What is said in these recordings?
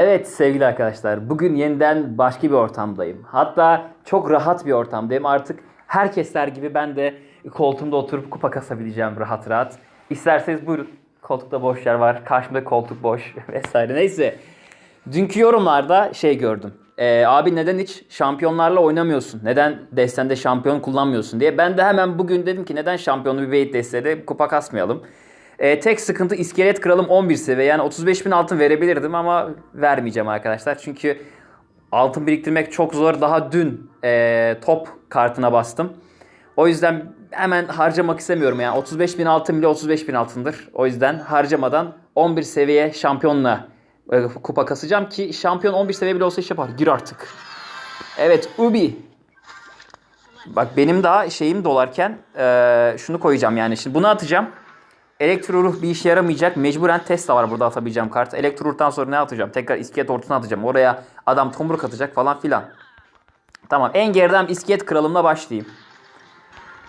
Evet sevgili arkadaşlar, bugün yeniden başka bir ortamdayım. Hatta çok rahat bir ortamdayım. Artık herkesler gibi ben de koltuğumda oturup kupa kasabileceğim rahat rahat. İsterseniz buyurun. Koltukta boş yer var. Karşımda koltuk boş vesaire. Neyse. Dünkü yorumlarda şey gördüm. Ee, abi neden hiç şampiyonlarla oynamıyorsun? Neden destende şampiyon kullanmıyorsun diye. Ben de hemen bugün dedim ki neden şampiyonlu bir beyit destede kupa kasmayalım. Ee, tek sıkıntı iskelet kralım 11 seviye. Yani 35 bin altın verebilirdim ama vermeyeceğim arkadaşlar. Çünkü altın biriktirmek çok zor. Daha dün ee, top kartına bastım. O yüzden hemen harcamak istemiyorum. Yani 35 bin altın bile 35 bin altındır. O yüzden harcamadan 11 seviye şampiyonla e, kupa kasacağım ki şampiyon 11 seviye bile olsa iş yapar. Gir artık. Evet Ubi. Bak benim daha şeyim dolarken e, şunu koyacağım yani. Şimdi bunu atacağım. Elektro ruh bir işe yaramayacak. Mecburen Tesla var burada atabileceğim kart. Elektro ruhtan sonra ne atacağım? Tekrar iskelet ortasına atacağım. Oraya adam tomruk atacak falan filan. Tamam en geriden iskelet kralımla başlayayım.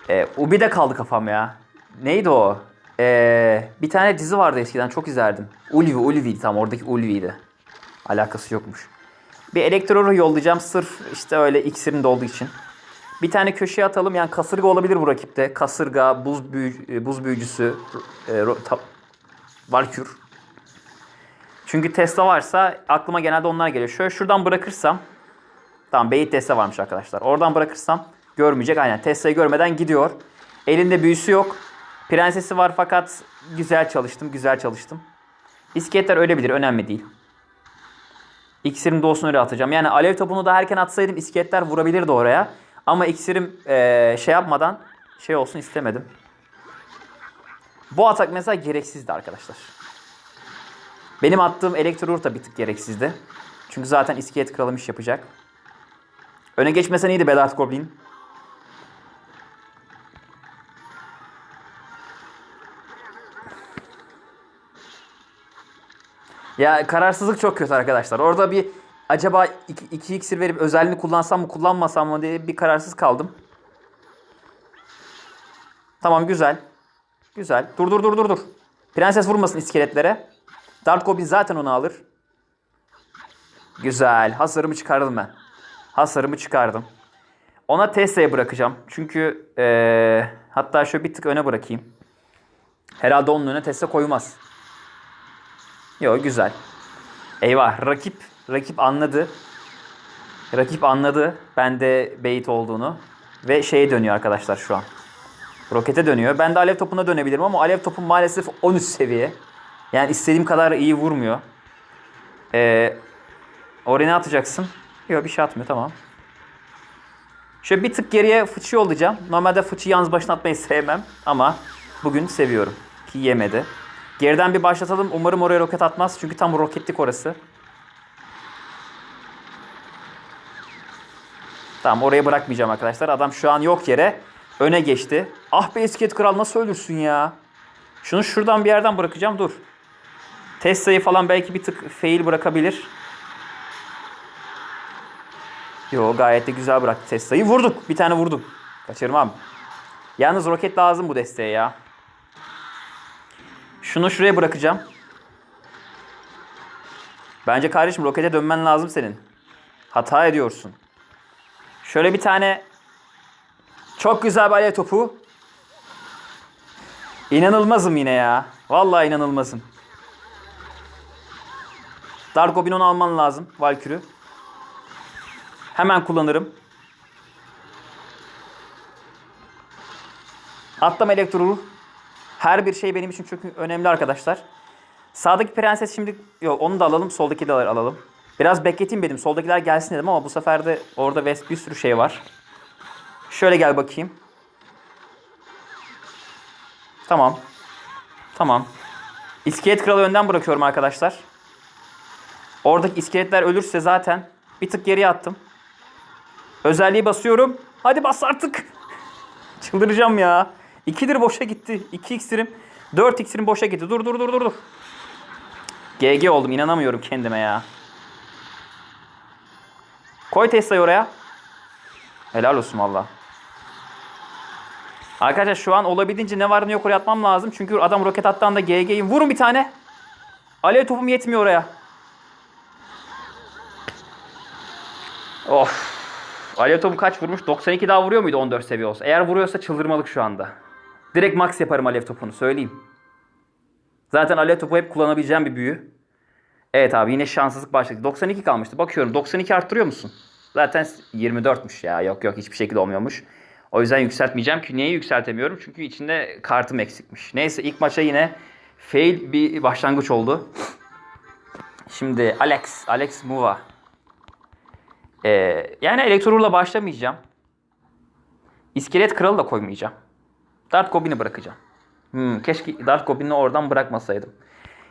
E, Ubi'de kaldı kafam ya. Neydi o? E, bir tane dizi vardı eskiden çok izlerdim. Ulvi, Ulvi'ydi tam oradaki Ulvi'ydi. Alakası yokmuş. Bir elektro ruh yollayacağım sırf işte öyle iksirin olduğu için. Bir tane köşeye atalım. Yani kasırga olabilir bu rakipte. Kasırga, buz, büyü, e, buz büyücüsü, e, Valkür. Çünkü Tesla varsa aklıma genelde onlar geliyor. Şöyle şuradan bırakırsam. Tamam Beyit Tesla varmış arkadaşlar. Oradan bırakırsam görmeyecek. Aynen Tesla'yı görmeden gidiyor. Elinde büyüsü yok. Prensesi var fakat güzel çalıştım. Güzel çalıştım. İskeletler ölebilir. Önemli değil. İksirim doğusunu öyle atacağım. Yani alev topunu da erken atsaydım iskeletler vurabilirdi oraya. Ama iksirim eee, şey yapmadan şey olsun istemedim. Bu atak mesela gereksizdi arkadaşlar. Benim attığım elektro da bir tık gereksizdi. Çünkü zaten iskelet kralım iş yapacak. Öne geçmesen iyiydi Bedart Goblin. Ya kararsızlık çok kötü arkadaşlar. Orada bir acaba 2 iksir verip özelliğini kullansam mı kullanmasam mı diye bir kararsız kaldım. Tamam güzel. Güzel. Dur dur dur dur dur. Prenses vurmasın iskeletlere. Dart Goblin zaten onu alır. Güzel. Hasarımı çıkardım ben. Hasarımı çıkardım. Ona Tesla'ya bırakacağım. Çünkü eee, hatta şöyle bir tık öne bırakayım. Herhalde onun önüne Tesla koymaz. Yok güzel. Eyvah rakip rakip anladı. Rakip anladı bende bait olduğunu ve şeye dönüyor arkadaşlar şu an. Rokete dönüyor. Ben de alev topuna dönebilirim ama alev topum maalesef 13 seviye. Yani istediğim kadar iyi vurmuyor. Ee, oraya ne atacaksın? Yok bir şey atmıyor tamam. Şöyle bir tık geriye fıçı yollayacağım. Normalde fıçı yalnız başına atmayı sevmem ama bugün seviyorum. Ki yemedi. Geriden bir başlatalım. Umarım oraya roket atmaz. Çünkü tam roketlik orası. Tamam oraya bırakmayacağım arkadaşlar. Adam şu an yok yere öne geçti. Ah be iskelet kral nasıl ölürsün ya? Şunu şuradan bir yerden bırakacağım. Dur. Tesla'yı falan belki bir tık fail bırakabilir. Yo gayet de güzel bıraktı Tesla'yı. Vurduk. Bir tane vurdum. Kaçırmam. Yalnız roket lazım bu desteğe ya. Şunu şuraya bırakacağım. Bence kardeşim rokete dönmen lazım senin. Hata ediyorsun. Şöyle bir tane çok güzel bir topu. İnanılmazım yine ya. Vallahi inanılmazım. Dark Goblin onu alman lazım. Valkür'ü. Hemen kullanırım. Atlama elektro ruh. Her bir şey benim için çok önemli arkadaşlar. Sağdaki prenses şimdi yok onu da alalım soldaki de alalım. Biraz bekleteyim dedim soldakiler gelsin dedim ama bu sefer de orada West bir sürü şey var. Şöyle gel bakayım. Tamam. Tamam. İskelet kralı önden bırakıyorum arkadaşlar. Oradaki iskeletler ölürse zaten bir tık geriye attım. Özelliği basıyorum. Hadi bas artık. Çıldıracağım ya. 2'dir boşa gitti. 2 iksirim. 4 iksirim boşa gitti. Dur dur dur dur dur. GG oldum. inanamıyorum kendime ya. Koy Tesla'yı oraya. Helal olsun valla. Arkadaşlar şu an olabildiğince ne var ne yok oraya atmam lazım. Çünkü adam roket attığında GG'yim. Vurun bir tane. Alev topum yetmiyor oraya. Of. Alev topu kaç vurmuş? 92 daha vuruyor muydu 14 seviye olsa? Eğer vuruyorsa çıldırmalık şu anda. Direkt max yaparım alev topunu söyleyeyim. Zaten alev topu hep kullanabileceğim bir büyü. Evet abi yine şanssızlık başladı. 92 kalmıştı. Bakıyorum 92 arttırıyor musun? Zaten 24'müş ya. Yok yok hiçbir şekilde olmuyormuş. O yüzden yükseltmeyeceğim ki niye yükseltemiyorum? Çünkü içinde kartım eksikmiş. Neyse ilk maça yine fail bir başlangıç oldu. Şimdi Alex, Alex Muva. Ee, yani Elektror'la başlamayacağım. İskelet Kralı da koymayacağım. Dart Goblin'i bırakacağım. Hmm, keşke Dart Goblin'i oradan bırakmasaydım.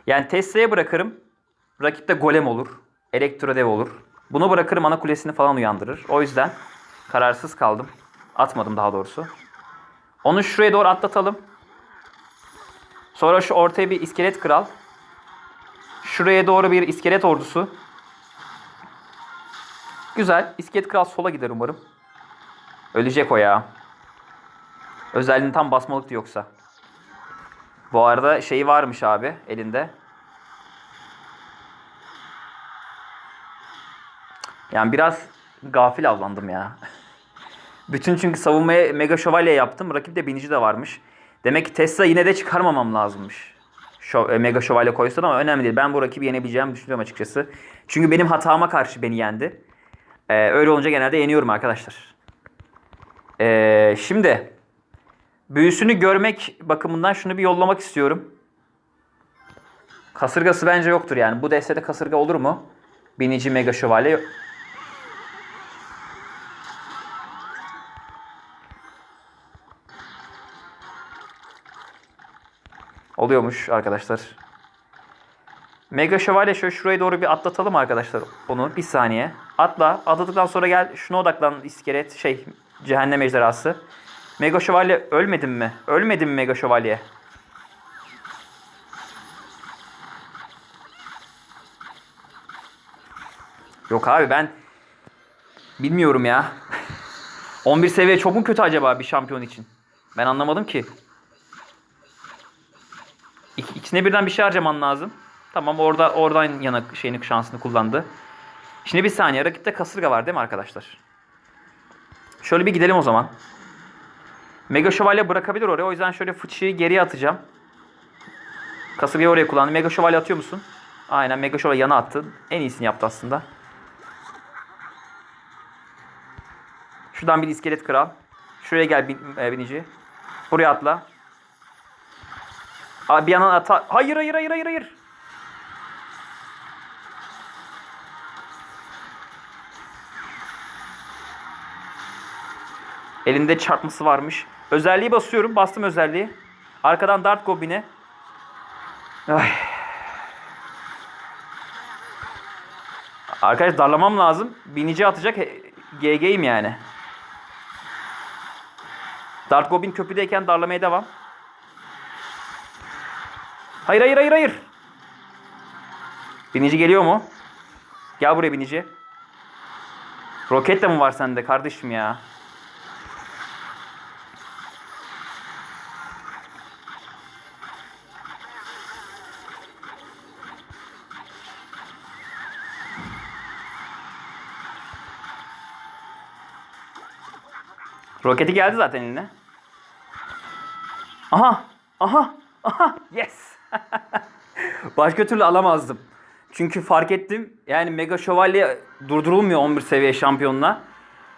Yani Tesla'ya bırakırım. Rakipte Golem olur. Elektro Dev olur. Bunu bırakırım ana kulesini falan uyandırır. O yüzden kararsız kaldım. Atmadım daha doğrusu. Onu şuraya doğru atlatalım. Sonra şu ortaya bir iskelet kral. Şuraya doğru bir iskelet ordusu. Güzel. İskelet kral sola gider umarım. Ölecek o ya. Özelliğini tam basmalıktı yoksa. Bu arada şeyi varmış abi elinde. Yani biraz gafil avlandım ya. Bütün çünkü savunmaya mega şövalye yaptım. Rakipte binici de varmış. Demek ki Tesla yine de çıkarmamam lazımmış. Şo e, mega şövalye koysun ama önemli değil. Ben bu rakibi yenebileceğimi düşünüyorum açıkçası. Çünkü benim hatama karşı beni yendi. Ee, öyle olunca genelde yeniyorum arkadaşlar. Ee, şimdi büyüsünü görmek bakımından şunu bir yollamak istiyorum. Kasırgası bence yoktur yani. Bu destede kasırga olur mu? Binici mega şövalye. Oluyormuş arkadaşlar. Mega şövalye şöyle şuraya doğru bir atlatalım arkadaşlar onu. Bir saniye. Atla. Atladıktan sonra gel şuna odaklan iskelet şey cehennem ejderhası. Mega şövalye ölmedin mi? Ölmedin mi mega şövalye? Yok abi ben bilmiyorum ya. 11 seviye çok mu kötü acaba bir şampiyon için? Ben anlamadım ki. İk- İkisine birden bir şey harcaman lazım. Tamam orada oradan yana şeyini şansını kullandı. Şimdi bir saniye rakipte kasırga var değil mi arkadaşlar? Şöyle bir gidelim o zaman. Mega şövalye bırakabilir oraya. O yüzden şöyle fıçıyı geriye atacağım. Kasırgayı oraya kullandı. Mega şövalye atıyor musun? Aynen mega şövalye yana attı. En iyisini yaptı aslında. Şuradan bir iskelet kral. Şuraya gel bin, e, binici. Buraya atla. Abi bir yandan ata... Hayır hayır hayır hayır hayır. Elinde çarpması varmış. Özelliği basıyorum. Bastım özelliği. Arkadan Dart Goblin'e. Ay. Arkadaş darlamam lazım. Binici atacak. GG'yim yani. Dart Goblin köprüdeyken darlamaya devam. Hayır hayır hayır hayır. Binici geliyor mu? Gel buraya binici. Roket de mi var sende kardeşim ya? Roketi geldi zaten eline. Aha! Aha! Aha! Yes! Başka türlü alamazdım. Çünkü fark ettim. Yani Mega Şövalye durdurulmuyor 11 seviye şampiyonla.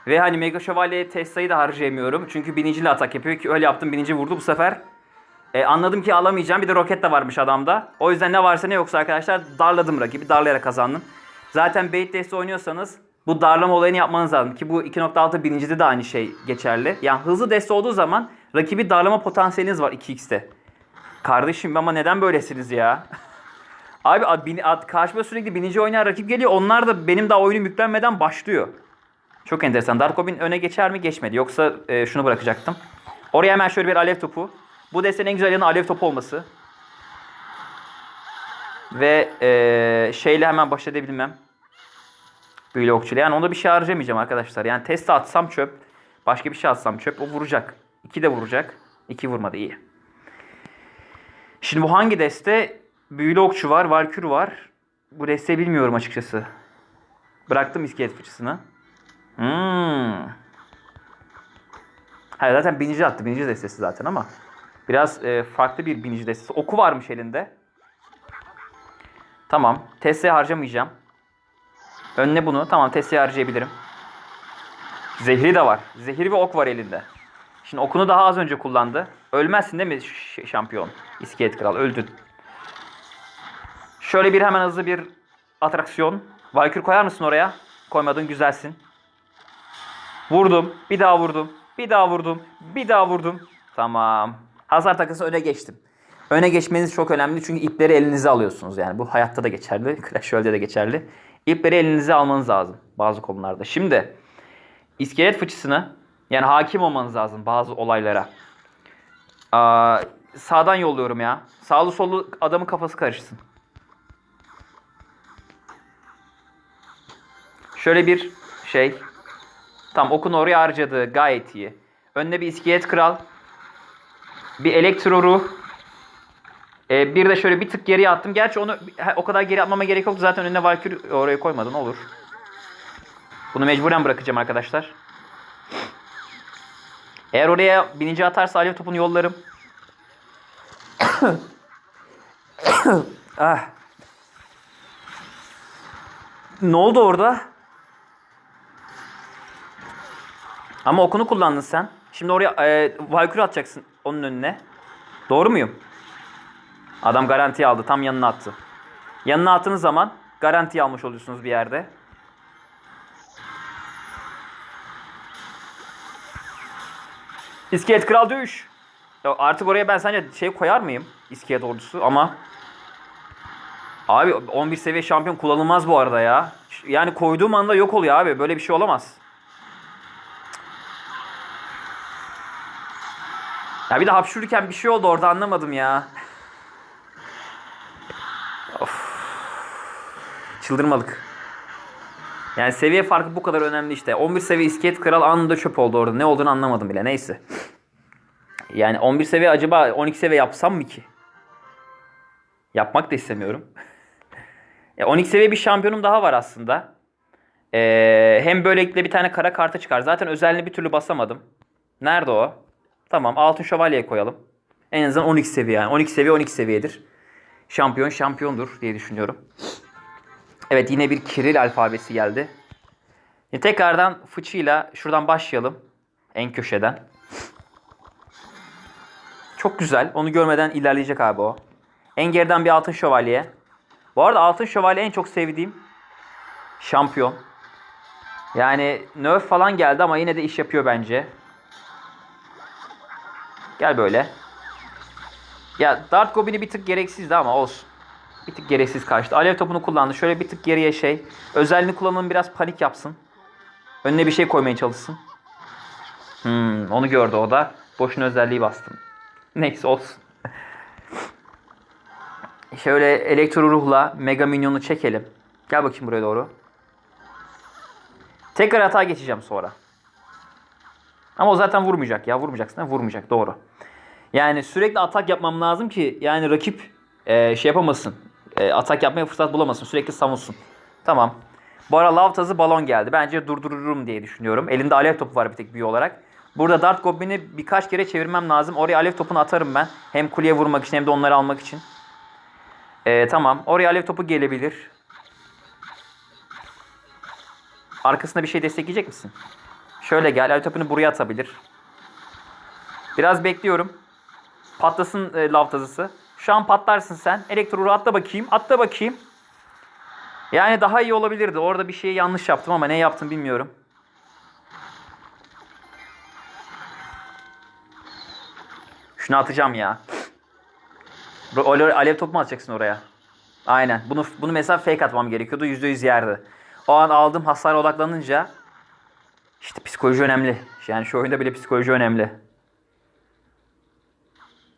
Ve hani Mega Şövalye'ye Tesla'yı da harcayamıyorum. Çünkü biniciyle atak yapıyor ki öyle yaptım. Binici vurdu bu sefer. E, anladım ki alamayacağım. Bir de roket de varmış adamda. O yüzden ne varsa ne yoksa arkadaşlar darladım rakibi. Darlayarak kazandım. Zaten bait deste oynuyorsanız bu darlama olayını yapmanız lazım. Ki bu 2.6 birincide de aynı şey geçerli. Yani hızlı deste olduğu zaman rakibi darlama potansiyeliniz var 2x'te. Kardeşim ama neden böylesiniz ya? Abi ad, bin, ad, karşıma sürekli binici oynayan rakip geliyor. Onlar da benim daha oyunum yüklenmeden başlıyor. Çok enteresan. Dark Goblin öne geçer mi? Geçmedi. Yoksa e, şunu bırakacaktım. Oraya hemen şöyle bir alev topu. Bu destenin en güzel yanı alev topu olması. Ve e, şeyle hemen baş edebilmem. Büyülü okçuyla. Yani onda bir şey harcamayacağım arkadaşlar. Yani testi atsam çöp. Başka bir şey atsam çöp. O vuracak. İki de vuracak. İki vurmadı iyi. Şimdi bu hangi deste? Büyülü okçu var, Valkür var. Bu desteği bilmiyorum açıkçası. Bıraktım iskelet fıçısını. Hmm. Hayır zaten binici attı. Binici destesi zaten ama. Biraz e, farklı bir binici destesi. Oku varmış elinde. Tamam. Tesla'yı harcamayacağım. Önüne bunu. Tamam Tesla'yı harcayabilirim. Zehri de var. Zehir ve ok var elinde. Şimdi okunu daha az önce kullandı. Ölmezsin değil mi şampiyon? İskelet kral öldün. Şöyle bir hemen hızlı bir atraksiyon. Valkür koyar mısın oraya? Koymadın güzelsin. Vurdum. Bir daha vurdum. Bir daha vurdum. Bir daha vurdum. Tamam. Hasar takısı öne geçtim. Öne geçmeniz çok önemli çünkü ipleri elinize alıyorsunuz. Yani bu hayatta da geçerli. Clash Royale'de de geçerli. İpleri elinize almanız lazım bazı konularda. Şimdi iskelet fıçısını yani hakim olmanız lazım bazı olaylara. Aa, sağdan yolluyorum ya. Sağlı sollu adamın kafası karışsın. Şöyle bir şey. Tam okunu oraya harcadı. Gayet iyi. Önüne bir iskelet kral. Bir elektro ruh. Ee, bir de şöyle bir tık geriye attım. Gerçi onu o kadar geri atmama gerek yoktu. Zaten önüne Valkyrie oraya koymadın olur. Bunu mecburen bırakacağım arkadaşlar. Eğer oraya binici atarsa alev topunu yollarım. ah. Ne oldu orada? Ama okunu kullandın sen. Şimdi oraya e, Valkyrie atacaksın onun önüne. Doğru muyum? Adam garanti aldı. Tam yanına attı. Yanına attığınız zaman garanti almış oluyorsunuz bir yerde. İskelet Kral dövüş. Ya artık oraya ben sence şey koyar mıyım? İskelet ordusu ama Abi 11 seviye şampiyon kullanılmaz bu arada ya. Yani koyduğum anda yok oluyor abi. Böyle bir şey olamaz. Ya bir de hapşururken bir şey oldu orada anlamadım ya. Of. Çıldırmalık. Yani seviye farkı bu kadar önemli işte. 11 seviye iskelet kral anında çöp oldu orada. Ne olduğunu anlamadım bile. Neyse. Yani 11 seviye acaba 12 seviye yapsam mı ki? Yapmak da istemiyorum. Ya 12 seviye bir şampiyonum daha var aslında. Ee, hem böylelikle bir tane kara karta çıkar. Zaten özelliğini bir türlü basamadım. Nerede o? Tamam altın şövalyeye koyalım. En azından 12 seviye yani. 12 seviye 12 seviyedir. Şampiyon şampiyondur diye düşünüyorum. Evet yine bir Kiril alfabesi geldi. Şimdi tekrardan fıçıyla şuradan başlayalım. En köşeden. Çok güzel. Onu görmeden ilerleyecek abi o. En geriden bir altın şövalye. Bu arada altın şövalye en çok sevdiğim şampiyon. Yani nerf falan geldi ama yine de iş yapıyor bence. Gel böyle. Ya Dart Goblin'i bir tık gereksizdi ama olsun. Bir tık gereksiz kaçtı. Alev topunu kullandı. Şöyle bir tık geriye şey. Özelliğini kullanalım biraz panik yapsın. Önüne bir şey koymaya çalışsın. Hmm, onu gördü o da. Boşuna özelliği bastım. Neyse olsun. Şöyle elektro ruhla mega minyonu çekelim. Gel bakayım buraya doğru. Tekrar hata geçeceğim sonra. Ama o zaten vurmayacak ya. Vurmayacaksın. Ha? Vurmayacak. Doğru. Yani sürekli atak yapmam lazım ki yani rakip e, şey yapamasın. E, atak yapmaya fırsat bulamasın. Sürekli savunsun. Tamam. Bu ara lav tazı balon geldi. Bence durdururum diye düşünüyorum. Elinde alev topu var bir tek büyü olarak. Burada Dart Goblin'i birkaç kere çevirmem lazım. Oraya alev topunu atarım ben. Hem kuleye vurmak için hem de onları almak için. Ee, tamam. Oraya alev topu gelebilir. Arkasında bir şey destekleyecek misin? Şöyle gel. Alev topunu buraya atabilir. Biraz bekliyorum. Patlasın e, lav tazısı. Şu an patlarsın sen. Elektro atla bakayım. Atla bakayım. Yani daha iyi olabilirdi. Orada bir şeyi yanlış yaptım ama ne yaptım bilmiyorum. Şunu atacağım ya. Alev, topu mu atacaksın oraya? Aynen. Bunu bunu mesela fake atmam gerekiyordu. %100 yerdi. O an aldığım hasara odaklanınca işte psikoloji önemli. Yani şu oyunda bile psikoloji önemli.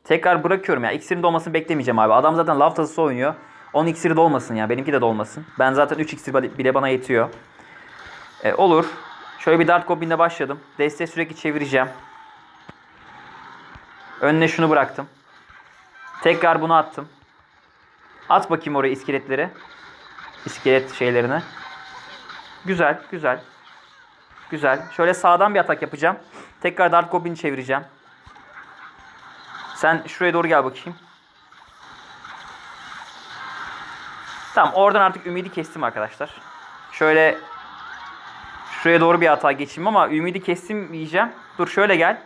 Tekrar bırakıyorum ya. İksirin dolmasını beklemeyeceğim abi. Adam zaten lav tazısı oynuyor. Onun iksiri dolmasın ya. Benimki de dolmasın. Ben zaten 3 iksir bile bana yetiyor. E, olur. Şöyle bir Dart Goblin'le başladım. Desteği sürekli çevireceğim. Önüne şunu bıraktım. Tekrar bunu attım. At bakayım oraya iskeletleri. İskelet şeylerini. Güzel, güzel. Güzel. Şöyle sağdan bir atak yapacağım. Tekrar Dark Goblin'i çevireceğim. Sen şuraya doğru gel bakayım. Tamam oradan artık ümidi kestim arkadaşlar. Şöyle şuraya doğru bir hata geçeyim ama ümidi kestim yiyeceğim. Dur şöyle gel.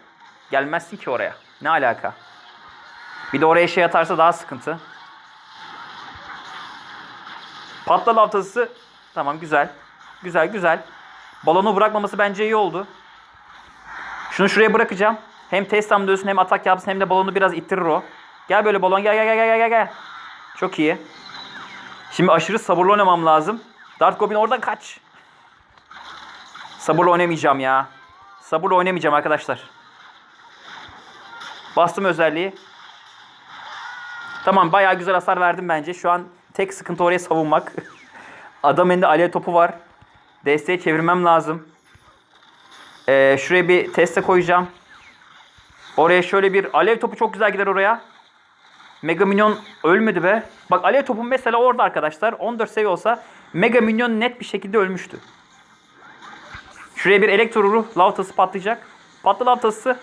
Gelmezsin ki oraya. Ne alaka? Bir de oraya şey atarsa daha sıkıntı. Patla laftası. Tamam güzel. Güzel güzel. Balonu bırakmaması bence iyi oldu. Şunu şuraya bırakacağım. Hem testam dönsün hem atak yapsın hem de balonu biraz ittirir o. Gel böyle balon gel gel gel gel gel. Çok iyi. Şimdi aşırı sabırlı oynamam lazım. Dart Goblin oradan kaç. Sabırlı oynamayacağım ya. Sabırlı oynamayacağım arkadaşlar. Bastım özelliği. Tamam bayağı güzel hasar verdim bence. Şu an tek sıkıntı oraya savunmak. Adam elinde alev topu var. Desteğe çevirmem lazım. Ee, şuraya bir teste koyacağım. Oraya şöyle bir alev topu çok güzel gider oraya. Mega Minyon ölmedi be. Bak alev topum mesela orada arkadaşlar. 14 seviye olsa Mega Minyon net bir şekilde ölmüştü. Şuraya bir elektro ruh lavtası patlayacak. Patlı lavtası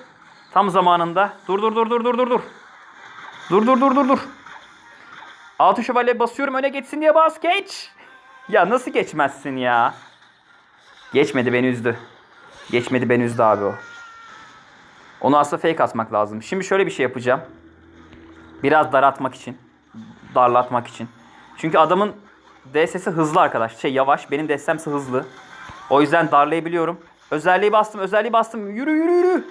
tam zamanında. Dur dur dur dur dur dur dur. Dur dur dur dur dur. Altın şövalye basıyorum öne geçsin diye bas geç. Ya nasıl geçmezsin ya? Geçmedi beni üzdü. Geçmedi beni üzdü abi o. Onu aslında fake atmak lazım. Şimdi şöyle bir şey yapacağım. Biraz daraltmak için. Darlatmak için. Çünkü adamın DS'si hızlı arkadaş. Şey yavaş. Benim DS'msi hızlı. O yüzden darlayabiliyorum. Özelliği bastım. Özelliği bastım. Yürü yürü yürü.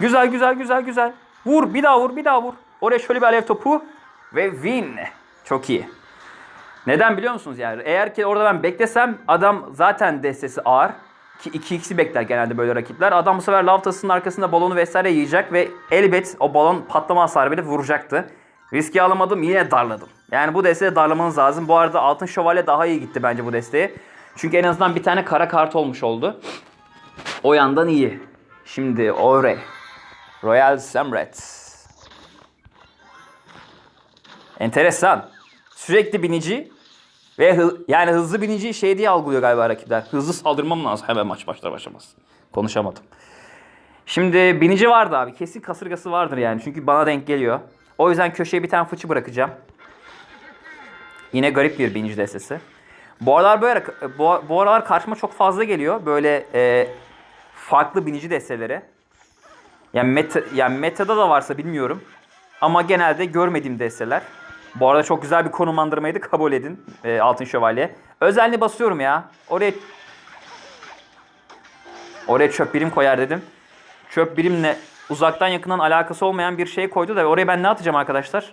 Güzel güzel güzel güzel. Vur bir daha vur bir daha vur. Oraya şöyle bir alev topu. Ve win. Çok iyi. Neden biliyor musunuz yani? Eğer ki orada ben beklesem adam zaten destesi ağır. Ki 2x'i bekler genelde böyle rakipler. Adam bu sefer lavtasının arkasında balonu vesaire yiyecek ve elbet o balon patlama hasarı bile vuracaktı. Riski alamadım yine darladım. Yani bu desteği darlamanız lazım. Bu arada altın şövalye daha iyi gitti bence bu desteği. Çünkü en azından bir tane kara kart olmuş oldu. O yandan iyi. Şimdi Ore. Royal Samret. Enteresan. Sürekli binici ve hı- yani hızlı binici şey diye algılıyor galiba rakipler. Hızlı saldırmam lazım hemen maç başlar başlamaz. Konuşamadım. Şimdi binici vardı abi. Kesin kasırgası vardır yani. Çünkü bana denk geliyor. O yüzden köşeye bir tane fıçı bırakacağım. Yine garip bir binici destesi. Bu aralar böyle bu, bu aralar karşıma çok fazla geliyor. Böyle e, farklı binici desteleri. Yani meta, yani metada da varsa bilmiyorum. Ama genelde görmediğim desteler. Bu arada çok güzel bir konumlandırmaydı. Kabul edin. e, Altın Şövalye. Özelliğini basıyorum ya. Oraya Oraya çöp birim koyar dedim. Çöp birimle uzaktan yakından alakası olmayan bir şey koydu da oraya ben ne atacağım arkadaşlar?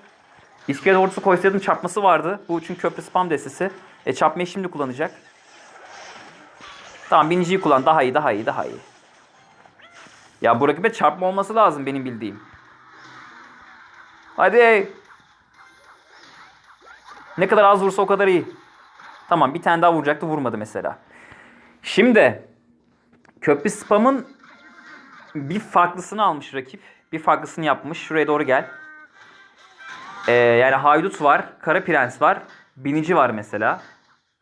İskelet ordusu koysaydım çarpması vardı. Bu için köprü spam destesi. E çarpmayı şimdi kullanacak. Tamam biniciyi kullan. Daha iyi daha iyi daha iyi. Ya bu rakibe çarpma olması lazım benim bildiğim. Hadi. Ne kadar az vursa o kadar iyi. Tamam bir tane daha vuracaktı vurmadı mesela. Şimdi köprü spamın bir farklısını almış rakip. Bir farklısını yapmış. Şuraya doğru gel. Ee, yani haydut var. Kara prens var. Binici var mesela.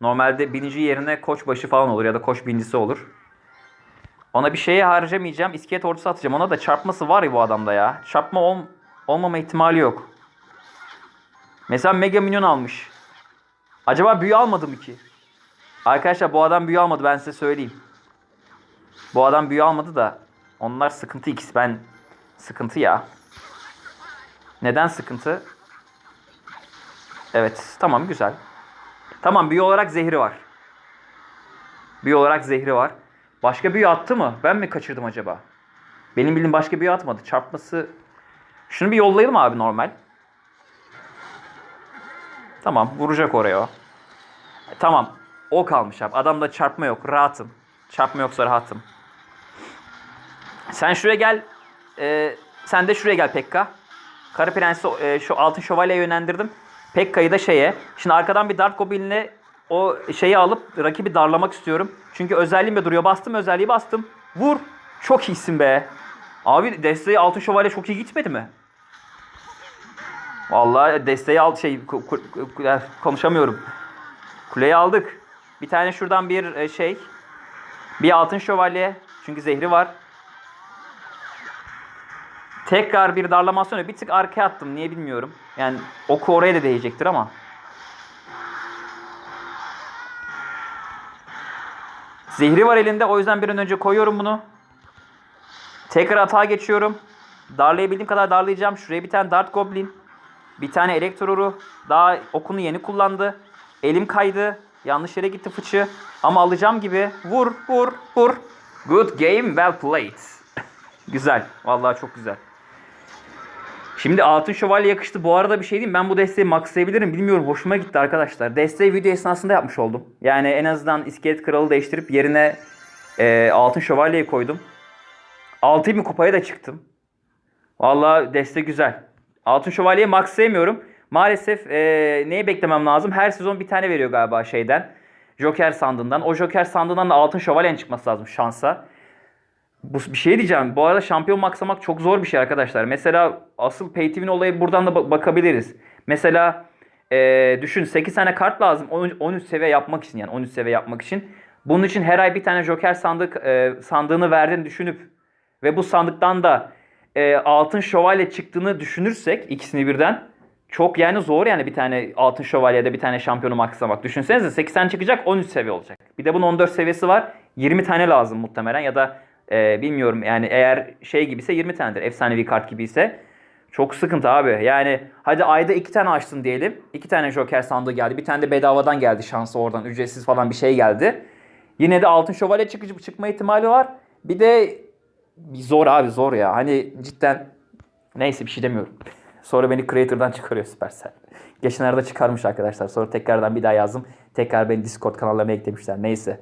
Normalde binici yerine koçbaşı falan olur ya da koç binicisi olur. Ona bir şeye harcamayacağım. İskelet ordusu atacağım. Ona da çarpması var ya bu adamda ya. Çarpma ol olmama ihtimali yok. Mesela Mega Minyon almış. Acaba büyü almadı mı ki? Arkadaşlar bu adam büyü almadı ben size söyleyeyim. Bu adam büyü almadı da onlar sıkıntı ikisi. Ben sıkıntı ya. Neden sıkıntı? Evet tamam güzel. Tamam büyü olarak zehri var. Büyü olarak zehri var. Başka büyü attı mı? Ben mi kaçırdım acaba? Benim bildiğim başka büyü atmadı. Çarpması... Şunu bir yollayalım abi normal. Tamam vuracak oraya o. E, tamam. O kalmış abi. Adamda çarpma yok. Rahatım. Çarpma yoksa rahatım. Sen şuraya gel. Ee, sen de şuraya gel Pekka. Karı Prens'i e, şu altın şövalyeye yönlendirdim. Pekka'yı da şeye. Şimdi arkadan bir Dark Goblin'le o şeyi alıp rakibi darlamak istiyorum. Çünkü özelliğim de duruyor. Bastım özelliği bastım. Vur. Çok iyisin be. Abi desteği altın şövalye çok iyi gitmedi mi? Vallahi desteği al şey konuşamıyorum. Kuleyi aldık. Bir tane şuradan bir e, şey Bir altın şövalye. Çünkü zehri var. Tekrar bir darlamasyon. Bir tık arkaya attım. Niye bilmiyorum. Yani oku oraya da değecektir ama. Zehri var elinde. O yüzden bir an önce koyuyorum bunu. Tekrar atağa geçiyorum. Darlayabildiğim kadar darlayacağım. Şuraya bir tane Dart Goblin. Bir tane Elektroru. Daha okunu yeni kullandı. Elim kaydı. Yanlış yere gitti fıçı. Ama alacağım gibi. Vur, vur, vur. Good game, well played. güzel. Vallahi çok güzel. Şimdi altın şövalye yakıştı. Bu arada bir şey diyeyim. Ben bu desteği maxlayabilirim. Bilmiyorum. Hoşuma gitti arkadaşlar. Desteği video esnasında yapmış oldum. Yani en azından iskelet kralı değiştirip yerine e, altın şövalyeyi koydum. 6 bin kupaya da çıktım. Vallahi destek güzel. Altın şövalyeyi maxlayamıyorum. Maalesef e, neyi beklemem lazım? Her sezon bir tane veriyor galiba şeyden. Joker sandığından. O Joker sandığından da altın şövalyenin çıkması lazım şansa. Bu bir şey diyeceğim. Bu arada şampiyon maxlamak çok zor bir şey arkadaşlar. Mesela asıl pay olayı buradan da ba- bakabiliriz. Mesela e, düşün 8 tane kart lazım 13, 13 seviye yapmak için yani 13 seviye yapmak için. Bunun için her ay bir tane Joker sandık e, sandığını verdiğini düşünüp ve bu sandıktan da e, altın şövalye çıktığını düşünürsek ikisini birden çok yani zor yani bir tane altın şövalyede bir tane şampiyonu maxlamak. Düşünsenize 80 çıkacak 13 seviye olacak. Bir de bunun 14 seviyesi var. 20 tane lazım muhtemelen ya da e, bilmiyorum yani eğer şey gibiyse 20 tanedir. Efsanevi kart gibiyse. Çok sıkıntı abi. Yani hadi ayda iki tane açtın diyelim. iki tane Joker sandığı geldi. Bir tane de bedavadan geldi şansı oradan. Ücretsiz falan bir şey geldi. Yine de altın şövalye çıkıcı çıkma ihtimali var. Bir de zor abi zor ya. Hani cidden neyse bir şey demiyorum. Sonra beni Creator'dan çıkarıyor Supercell. Geçenlerde çıkarmış arkadaşlar. Sonra tekrardan bir daha yazdım. Tekrar beni Discord kanallarına eklemişler. Neyse.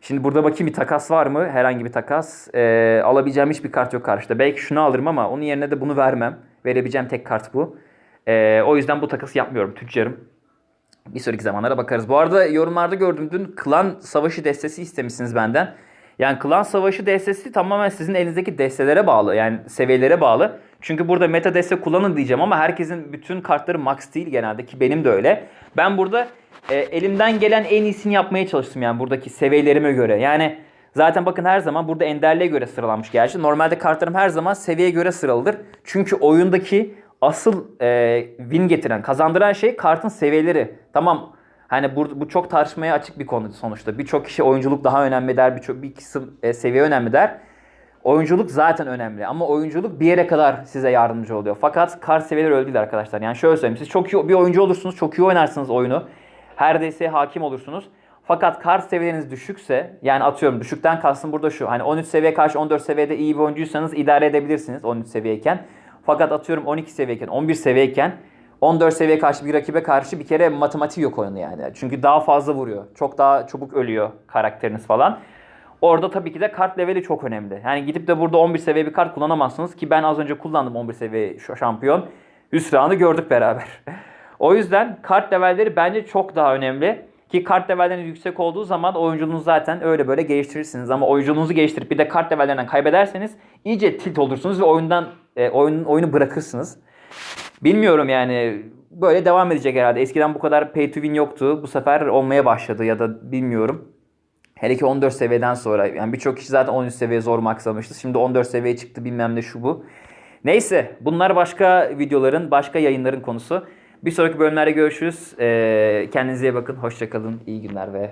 Şimdi burada bakayım bir takas var mı? Herhangi bir takas. Ee, alabileceğim hiçbir kart yok karşıda. Belki şunu alırım ama onun yerine de bunu vermem. Verebileceğim tek kart bu. Ee, o yüzden bu takası yapmıyorum tüccarım. Bir sonraki zamanlara bakarız. Bu arada yorumlarda gördüm dün klan savaşı destesi istemişsiniz benden. Yani klan savaşı destesi tamamen sizin elinizdeki destelere bağlı. Yani seviyelere bağlı. Çünkü burada meta deste kullanın diyeceğim ama herkesin bütün kartları max değil genelde ki benim de öyle. Ben burada e, elimden gelen en iyisini yapmaya çalıştım yani buradaki seviyelerime göre. Yani zaten bakın her zaman burada enderliğe göre sıralanmış gerçi. Normalde kartlarım her zaman seviyeye göre sıralıdır. Çünkü oyundaki asıl e, win getiren, kazandıran şey kartın seviyeleri. Tamam hani bu, bu çok tartışmaya açık bir konu sonuçta. Birçok kişi oyunculuk daha önemli der, birçok bir kısım e, seviye önemli der. Oyunculuk zaten önemli ama oyunculuk bir yere kadar size yardımcı oluyor. Fakat kart seviyeleri öyle arkadaşlar. Yani şöyle söyleyeyim siz çok iyi bir oyuncu olursunuz, çok iyi oynarsınız oyunu. Her desteğe hakim olursunuz. Fakat kart seviyeleriniz düşükse yani atıyorum düşükten kastım burada şu. Hani 13 seviye karşı 14 seviyede iyi bir oyuncuysanız idare edebilirsiniz 13 seviyeyken. Fakat atıyorum 12 seviyeyken 11 seviyeyken 14 seviye karşı bir rakibe karşı bir kere matematiği yok oyunu yani. Çünkü daha fazla vuruyor. Çok daha çabuk ölüyor karakteriniz falan. Orada tabii ki de kart leveli çok önemli. Yani gidip de burada 11 seviye bir kart kullanamazsınız ki ben az önce kullandım 11 seviye şampiyon. Hüsranı gördük beraber. o yüzden kart levelleri bence çok daha önemli. Ki kart levelleriniz yüksek olduğu zaman oyunculuğunuzu zaten öyle böyle geliştirirsiniz. Ama oyunculuğunuzu geliştirip bir de kart levellerinden kaybederseniz iyice tilt olursunuz ve oyundan e, oyun, oyunu bırakırsınız. Bilmiyorum yani böyle devam edecek herhalde. Eskiden bu kadar pay to win yoktu. Bu sefer olmaya başladı ya da bilmiyorum. Hele ki 14 seviyeden sonra. Yani birçok kişi zaten 13 seviye zor maxlamıştı. Şimdi 14 seviyeye çıktı bilmem ne şu bu. Neyse bunlar başka videoların, başka yayınların konusu. Bir sonraki bölümlerde görüşürüz. Ee, kendinize iyi bakın. Hoşçakalın. İyi günler ve...